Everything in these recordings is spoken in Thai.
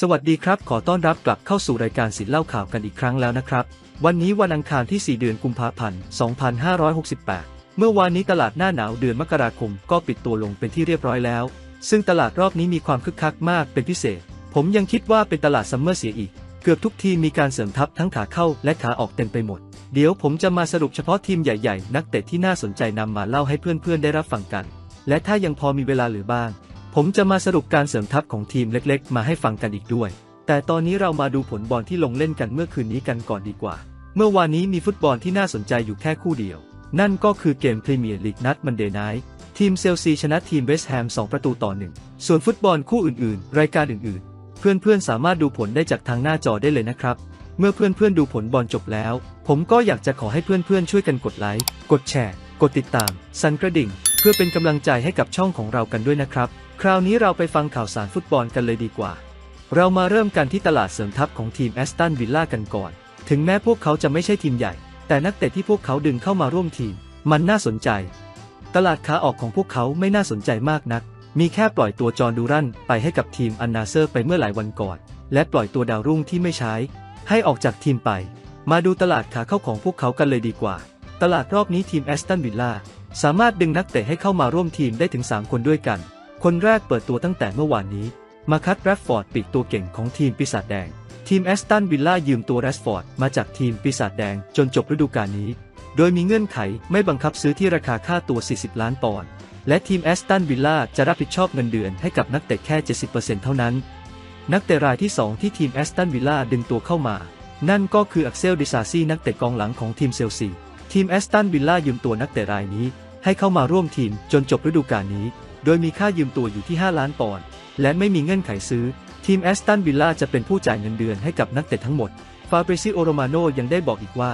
สวัสดีครับ ขอต้อนรับกลับเข้าสู่รายการสินเล่าข่าวกันอีกครั้งแล้วนะครับ วันนี้วันอังคารที่ 4 เดือนกุมภาพันธ์ 2568 เมื่อวานนี้ตลาดหน้าหนาวเดือนมกราคมก็ปิดตัวลงเป็นที่เรียบร้อยแล้ว ซึ่งตลาดรอบนี้มีความคึกคักมากเป็นพิเศษ ผมยังคิดว่าเป็นตลาดซัมเมอร์เสียอีก เกือบทุกทีมมีการเสริมทัพทั้งขาเข้าและขาออกเต็มไปหมด เดี๋ยวผมจะมาสรุปเฉพาะทีมใหญ่ ๆ นักเตะที่น่าสนใจนำมาเล่าให้เพื่อนๆได้รับฟังกัน และถ้ายังพอมีเวลาเหลือบ้าง ผมจะมาสรุปการเสริมทัพของทีมเล็กๆ มาให้ฟังกันอีกด้วย แต่ตอนนี้เรามาดูผลบอลที่ลงเล่นกันเมื่อคืนนี้กันก่อนดีกว่า เมื่อวานนี้มีฟุตบอลที่น่าสนใจอยู่แค่คู่เดียว นั่นก็คือเกมพรีเมียร์ลีกนัดมันเดย์ไนท์ทีมเซลซีชนะทีมเวสต์แฮม 2 ประตูต่อหนึ่งส่วนฟุตบอลคู่อื่นๆ รายการอื่นๆ เพื่อนๆ สามารถดูผลได้จากทางหน้าจอได้เลยนะครับ เมื่อเพื่อนๆ ดูผลบอลจบแล้ว ผมก็อยากจะขอให้เพื่อนๆ ช่วยกันกดไลค์ กดแชร์ กดติดตาม สั่นกระดิ่ง พื่อเป็นกำลังใจให้กับช่องของเรากันด้วยนะครับ คราวนี้เราไปฟังข่าวสารฟุตบอลกันเลยดีกว่า เรามาเริ่มกันที่ตลาดเสริมทัพของทีมแอสตันวิลล่ากันก่อน ถึงแม้พวกเขาจะไม่ใช่ทีมใหญ่ แต่นักเตะที่พวกเขาดึงเข้ามาร่วมทีม มันน่าสนใจ ตลาดขาออกของพวกเขาไม่น่าสนใจมากนัก มีแค่ปล่อยตัวจอร์ดูรันไปให้กับทีมอันนาเซอร์ไปเมื่อหลายวันก่อน และปล่อยตัวดาวรุ่งที่ไม่ใช้ ให้ออกจากทีมไป มาดูตลาดขาเข้าของพวกเขากันเลยดีกว่า ตลาดรอบนี้ทีมแอสตันวิลล่า สามารถดึงนักเตะให้เข้ามาร่วมทีมได้ถึง 3 คนด้วยกัน คนแรกเปิดตัวตั้งแต่เมื่อวานนี้ มาคัตแรดฟอร์ดปีกตัวเก่งของทีมปีศาจแดง ทีมแอสตันวิลล่ายืมตัวแรดฟอร์ดมาจากทีมปีศาจแดงจนจบฤดูกาลนี้ โดยมีเงื่อนไขไม่บังคับซื้อที่ราคาค่าตัว 40 ล้านปอนด์ และทีมแอสตันวิลล่าจะรับผิดชอบเงินเดือนให้กับนักเตะแค่ 70%เท่านั้น นักเตะรายที่ 2 ที่ทีมแอสตันวิลล่าดึงตัวเข้ามา นั่นก็คืออักเซลดิซาซีนักเตะกองหลังของทีมเซลซี ทีมแอสตันวิลล่ายืมตัวนักเตะรายนี้ ให้เข้ามาร่วมทีมจนจบฤดูกาลนี้ โดยมีค่ายืมตัวอยู่ที่ 5 ล้านปอนด์ และไม่มีเงื่อนไขซื้อ ทีมแอสตันวิลล่าจะเป็นผู้จ่ายเงินเดือนให้กับนักเตะทั้งหมด ฟาเบรซิโอโรมาโนยังได้บอกอีกว่า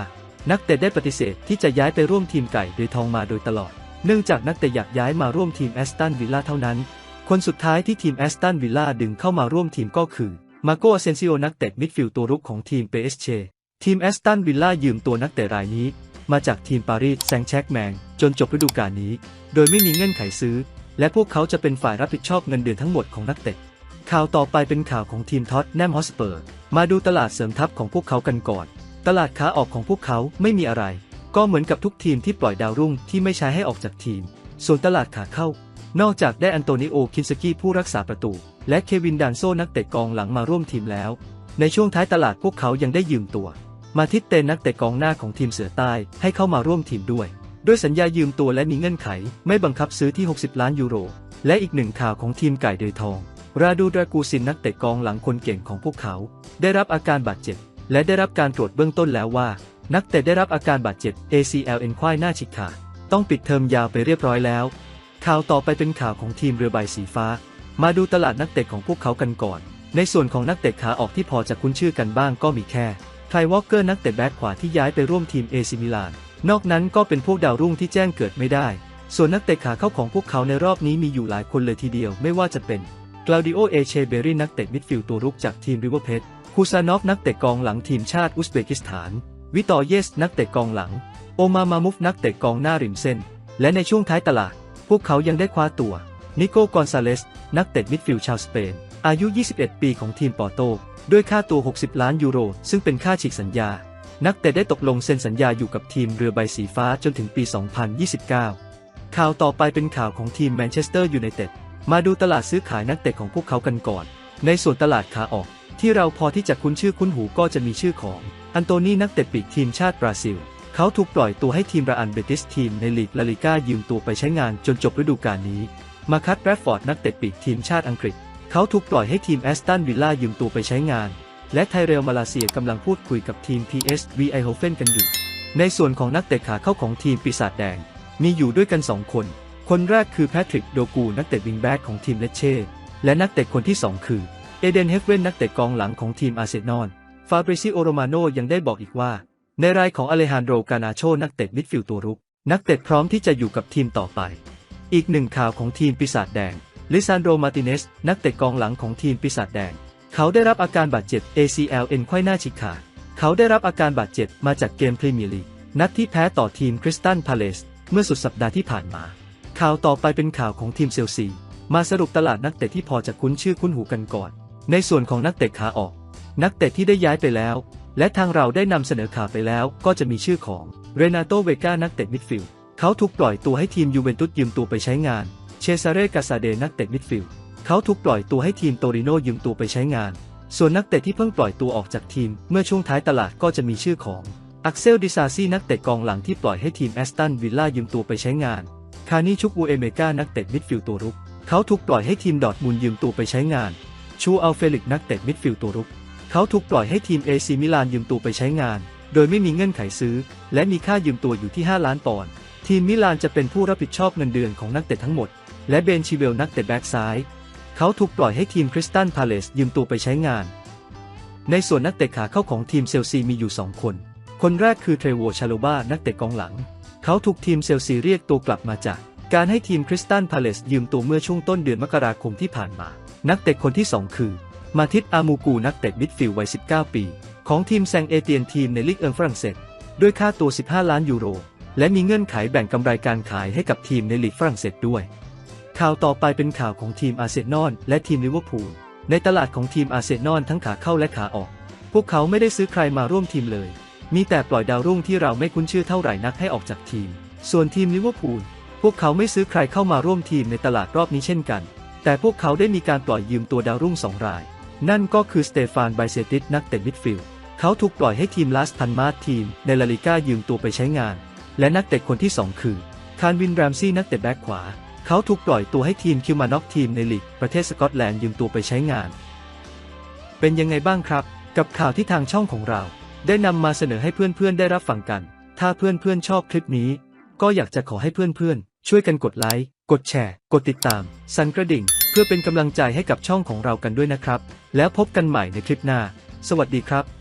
นักเตะได้ปฏิเสธที่จะย้ายไปร่วมทีมไก่โดยทองมาโดยตลอด เนื่องจากนักเตะอยากย้ายมาร่วมทีมแอสตันวิลล่าเท่านั้น คนสุดท้ายที่ทีมแอสตันวิลล่าดึงเข้ามาร่วมทีมก็คือ มาโกเซนซิโอนักเตะมิดฟิลด์ตัวรุกของทีมเปเอสเชทีมแอสตันวิลล่ายืมตัวนักเตะรายนี้ มาจากทีมปารีสแซงต์แชร์กแมง จนจบฤดูกาลนี้ โดยไม่มีเงื่อนไขซื้อ และพวกเขาจะเป็นฝ่ายรับผิดชอบเงินเดือนทั้งหมดของนักเตะข่าวต่อไปเป็นข่าวของทีมท็อตแนมฮอสเปอร์ มาดูตลาดเสริมทัพของพวกเขากันก่อน ตลาดขาออกของพวกเขาไม่มีอะไร ก็เหมือนกับทุกทีมที่ปล่อยดาวรุ่งที่ไม่ใช้ให้ออกจากทีม ส่วนตลาดขาเข้า นอกจากได้อันโตนิโอคินสกี้ผู้รักษาประตู และเควินดานโซนักเตะกองหลังมาร่วมทีมแล้ว ในช่วงท้ายตลาดพวกเขายังได้ยืมตัว มาทิตเตนนักเตะกองหน้าของทีมเสือใต้ให้เข้ามาร่วมทีมด้วย ด้วยสัญญายืมตัวและมีเงื่อนไข ไม่บังคับซื้อที่ 60 ล้านยูโร และอีกหนึ่งข่าวของทีมไก่เดยทอง ราดูดรากูซินนักเตะกองหลังคนเก่งของพวกเขา ได้รับอาการบาดเจ็บ และได้รับการตรวจเบื้องต้นแล้วว่า นักเตะได้รับอาการบาดเจ็บ ACL เอ็นควายหน้าฉีกขาดต้องปิดเทอมยาวไปเรียบร้อยแล้ว ข่าวต่อไปเป็นข่าวของทีมเรือใบสีฟ้า มาดูตลาดนักเตะของพวกเขากันก่อน ในส่วนของนักเตะขาออกที่พอจะคุ้นชื่อกันบ้างก็มีแค่ ไทวอลเกอร์นักเตะแบ็คขวาที่ย้ายไปร่วมทีมเอซิมิลาน นอกนั้นก็เป็นพวกดาวรุ่งที่แจ้งเกิดไม่ได้ ส่วนนักเตะขาเข้าของพวกเขาในรอบนี้มีอยู่หลายคนเลยทีเดียวไม่ว่าจะเป็นกลาดิโอเอเชเบรีนักเตะมิดฟิลด์ตัวรุกจากทีมริเวอร์เพดคูซานอฟนักเตะกองหลังทีมชาติอุซเบกิสถาน วิตอเยส นักเตะกองหลัง โอมามามุฟนักเตะกองหน้าริมเส้น และในช่วงท้ายตลาด พวกเขายังได้คว้าตัว นิโกกอนซาเลส นักเตะมิดฟิลด์ชาวสเปน อายุ 21 ปีของทีมปอร์โต ด้วยค่าตัว 60 ล้านยูโร ซึ่งเป็นค่าฉีกสัญญา นักเตะได้ตกลงเซ็นสัญญาอยู่กับทีมเรือใบสีฟ้าจนถึงปี 2029 ข่าวต่อไปเป็นข่าวของทีมแมนเชสเตอร์ยูไนเต็ด มาดูตลาดซื้อขายนักเตะของพวกเขากันก่อน ในส่วนตลาดขาออก ที่เราพอที่จะคุ้นชื่อคุ้นหูก็จะมีชื่อของอันโตนีนักเตะปีกทีมชาติบราซิล เขาถูกปล่อยตัวให้ทีมราอันเบติสทีมในลีกลาลิก้ายืมตัวไปใช้งานจนจบฤดูกาลนี้ มาคัตแรดฟอร์ดนักเตะปีกทีมชาติอังกฤษ เขาถูกปล่อยให้ทีมแอสตันวิลล่ายืมตัวไปใช้งาน และไทเรลมาลาเซียกำลังพูดคุยกับทีม PSV ไอโฮเฟนกันอยู่ ในส่วนของนักเตะขาเข้าของทีมปีศาจแดง มีอยู่ด้วยกัน 2 คน คนแรกคือแพทริกโดกูนักเตะวิงแบ็กของทีมเลเช่ และนักเตะคนที่ 2 คือ เอเดนเฮฟเวนนักเตะกองหลังของทีมอาร์เซนอล ฟาบริซิโอโรมาโนยังได้บอกอีกว่า ในรายของอเลฮานโดกานาโชนักเตะมิดฟิลด์ตัวรุก นักเตะพร้อมที่จะอยู่กับทีมต่อไป อีกหนึ่งข่าวของทีมปีศาจแดง ลิซานโด มาติเนส นักเตะกองหลังของทีมปีศาจแดง เขาได้รับอาการบาดเจ็บ ACL เอ็นไขว้หน้าฉีกขาด เขาได้รับอาการบาดเจ็บมาจากเกมพรีเมียร์ลีก นัดที่แพ้ต่อทีมคริสตันพาเลส เมื่อสุดสัปดาห์ที่ผ่านมา ข่าวต่อไปเป็นข่าวของทีมเซลซี มาสรุปตลาดนักเตะที่พอจะคุ้นชื่อคุ้นหูกันก่อน ในส่วนของนักเตะขาออก นักเตะที่ได้ย้ายไปแล้ว และทางเราได้นำเสนอข่าวไปแล้ว ก็จะมีชื่อของเรนาโต เวกานักเตะมิดฟิลด์ เขาถูกปล่อยตัวให้ทีมยูเวนตุสยืมตัวไปใช้งาน เชซาเร่กาซาเดนักเตะมิดฟิลด์เขาถูกปล่อยตัวให้ทีมโตริโนยืมตัวไปใช้งาน ส่วนนักเตะที่เพิ่งปล่อยตัวออกจากทีม เมื่อช่วงท้ายตลาดก็จะมีชื่อของอักเซลดิซาซีนักเตะกองหลังที่ปล่อยให้ทีมแอสตันวิลล่ายืมตัวไปใช้งาน คานิชุกูเอเมกานักเตะมิดฟิลด์ตัวรุก เขาถูกปล่อยให้ทีมดอทมุนยืมตัวไปใช้งาน ชูอัลเฟลิกนักเตะมิดฟิลด์ตัวรุก เขาถูกปล่อยให้ทีมเอซีมิลานยืมตัวไปใช้งาน โดยไม่มีเงื่อนไขซื้อ และมีค่ายืมตัวอยู่ที่ 5 ล้านปอนด์ ทีมมิลานจะเป็นผู้รับผิดชอบเงินเดือนของนักเตะทั้งหมด และเบนชิเวลนักเตะแบ็กซ้าย เขาถูกปล่อยให้ทีมคริสตันพาเลสยืมตัวไปใช้งาน ในส่วนนักเตะขาเข้าของทีมเชลซีมีอยู่ 2 คน คนแรกคือเทรโวชาโลบานักเตะกองหลัง เขาถูกทีมเชลซีเรียกตัวกลับมาจาก การให้ทีมคริสตันพาเลสยืมตัวเมื่อช่วงต้นเดือนมกราคมที่ผ่านมา นักเตะคนที่ 2 คือ มาทิตอามูกูนักเตะมิดฟิลด์วัย 19 ปี ของทีมแซงเอเตียนทีมในลีกเอิงฝรั่งเศสด้วยค่าตัว 15 ล้านยูโร และมีเงื่อนไขแบ่งกำไรการขายให้กับทีมในลีกฝรั่งเศสด้วย ข่าวต่อไปเป็นข่าวของทีมอาร์เซนอลและทีมลิเวอร์พูลในตลาดของทีมอาร์เซนอลทั้งขาเข้าและขาออก พวกเขาไม่ได้ซื้อใครมาร่วมทีมเลย มีแต่ปล่อยดาวรุ่งที่เราไม่คุ้นชื่อเท่าไหร่นักให้ออกจากทีม ส่วนทีมลิเวอร์พูลพวกเขาไม่ซื้อใครเข้ามาร่วมทีมในตลาดรอบนี้เช่นกัน แต่พวกเขาได้มีการปล่อยยืมตัวดาวรุ่งสองราย นั่นก็คือสเตฟานไบเซติสนักเตะมิดฟิลด์เขาถูกปล่อยให้ทีมลาสพันมาร์ทีม ในลาลิก้ายืมตัวไปใช้งาน และนักเตะคนที่ 2 คือคารวินแรมซี่นักเตะแบ็คขวา เขาถูกปล่อยตัวให้ทีมคิวมานอกทีมในลีกประเทศสกอตแลนด์ยืมตัวไปใช้งาน เป็นยังไงบ้างครับ กับข่าวที่ทางช่องของเรา ได้นำมาเสนอให้เพื่อนๆได้รับฟังกัน ถ้าเพื่อนๆชอบคลิปนี้ ก็อยากจะขอให้เพื่อนๆ ช่วยกันกดไลค์ กดแชร์ กดติดตาม สั่นกระดิ่ง เพื่อเป็นกำลังใจให้กับช่องของเรากันด้วยนะครับ แล้วพบกันใหม่ในคลิปหน้า สวัสดีครับ